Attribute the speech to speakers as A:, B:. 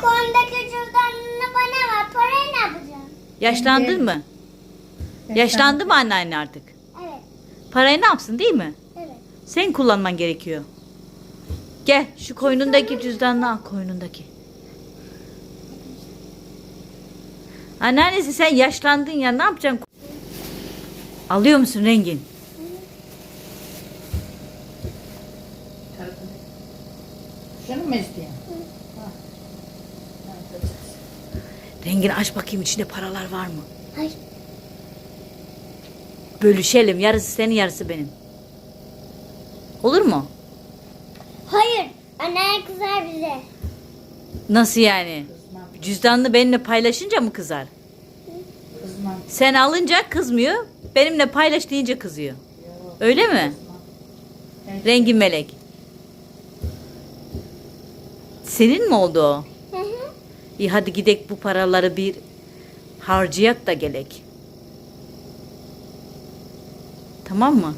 A: konudaki cüzdanını bana ver. Parayı ne yapacağım?
B: Yaşlandın mı? Yaşlandı mı anneanne artık?
A: Evet.
B: Parayı ne yapsın değil mi?
A: Evet.
B: Sen kullanman gerekiyor. Gel şu koynundaki cüzdanını al koynundaki. Anneannesi sen yaşlandın ya ne yapacaksın? Alıyor musun rengin?
C: Şunu mu istiyorsun?
B: Rengini aç bakayım içinde paralar var mı?
A: Hayır.
B: Bölüşelim yarısı senin yarısı benim. Olur mu?
A: Hayır. Anne kızar bize.
B: Nasıl yani? Cüzdanını benimle paylaşınca mı kızar?
C: kızmam.
B: Sen alınca kızmıyor. Benimle paylaş deyince kızıyor.
C: Yok,
B: Öyle mi?
C: kızmam.
B: Rengin melek. Senin mi oldu o? İyi hadi gidek bu paraları bir harcayak da gelek. Tamam mı?